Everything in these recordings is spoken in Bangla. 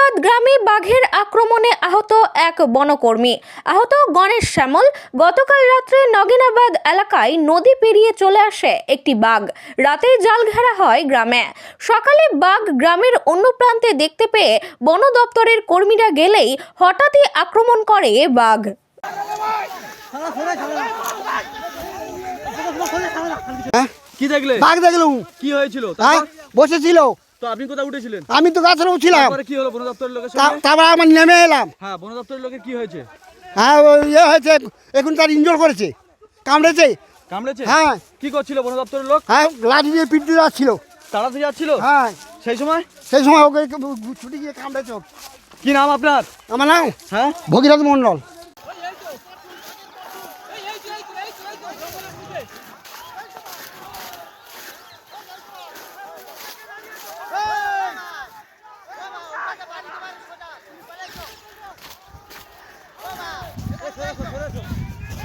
নগিনাবাদ গ্রামে বাঘের আক্রমণে আহত এক বনকর্মী। আহত গণেশ শ্যামল গতকাল রাত্রে নগিনাবাদ এলাকায় নদী পেরিয়ে চলে আসে একটি বাঘ। রাতেই জাল ঘেরা হয় গ্রামে। সকালে বাঘ গ্রামের অন্য প্রান্তে দেখতে পেয়ে বন দপ্তরের কর্মীরা গেলেই হঠাৎই আক্রমণ করে বাঘ। হ্যাঁ? কি দেখলে? বাঘ দেখলুম। কি হয়েছিল? হ্যাঁ? বসেছিল। তো আপনি কোথায় উঠেছিলেন আমি তো গাছের ছিলাম তারপরে কি হলো বন দপ্তরের লোকের সঙ্গে তারপর আমার নেমে এলাম হ্যাঁ বন দপ্তরের লোকের কি হয়েছে হ্যাঁ ওই ইয়ে হয়েছে এখন তার ইনজোর করেছে কামড়েছে কামড়েছে হ্যাঁ কি করছিল বন দপ্তরের লোক হ্যাঁ লাঠি দিয়ে পিটতে যাচ্ছিল তাড়াতে যাচ্ছিল হ্যাঁ সেই সময় সেই সময় ওকে ছুটি গিয়ে কামড়েছে কি নাম আপনার আমার নাম হ্যাঁ ভগীরথ মণ্ডল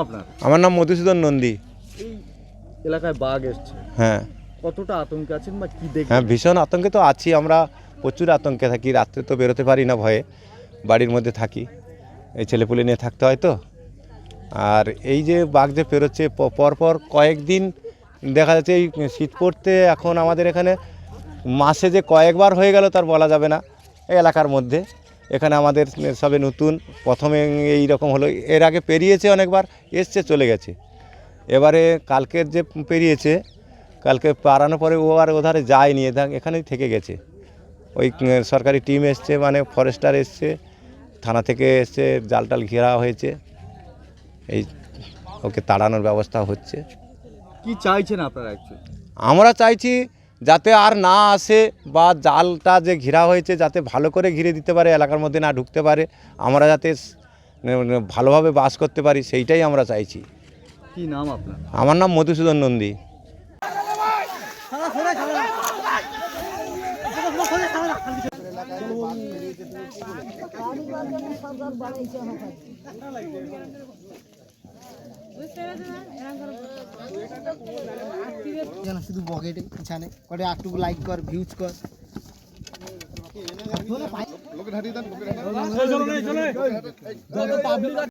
আপনার? আমার নাম মধুসূদন নন্দী। এই এলাকায় বাঘ এসছে। হ্যাঁ। কতটা আতঙ্কে আছেন বা কি দেখবেন হ্যাঁ ভীষণ আতঙ্কে তো আছি আমরা প্রচুর আতঙ্কে থাকি। রাত্রে তো বেরোতে পারি না ভয়ে বাড়ির মধ্যে থাকি। এই ছেলেপুলে নিয়ে থাকতে হয় তো। আর এই যে বাঘ যে পেরোচ্ছে পরপর কয়েকদিন দেখা যাচ্ছে এই শীত পড়তে এখন আমাদের এখানে মাসে যে কয়েকবার হয়ে গেল তার বলা যাবে না এই এলাকার মধ্যে। এখানে আমাদের সবে নতুন প্রথমে এই রকম হলো। এর আগে পেরিয়েছে অনেকবার এসছে চলে গেছে। এবারে কালকের যে পেরিয়েছে কালকে পারানোর পরে ও আর ওধারে যায়নি এখানেই থেকে গেছে। ওই সরকারি টিম এসছে মানে ফরেস্টার এসছে থানা থেকে এসছে জাল টাল ঘেরা হয়েছে। এই ওকে তাড়ানোর ব্যবস্থা হচ্ছে। কি চাইছেন আপনারা আমরা চাইছি যাতে আর না আসে বা জালটা যে ঘেরা হয়েছে যাতে ভালো করে ঘিরে দিতে পারে এলাকার মধ্যে না ঢুকতে পারে আমরা যাতে ভালোভাবে বাস করতে পারি সেইটাই আমরা চাইছি। কি নাম আপনার? আমার নাম মধুসূদন নন্দী। যেন শুধু বকেটে পিছানে কটে একটু লাইক কর ভিউজ কর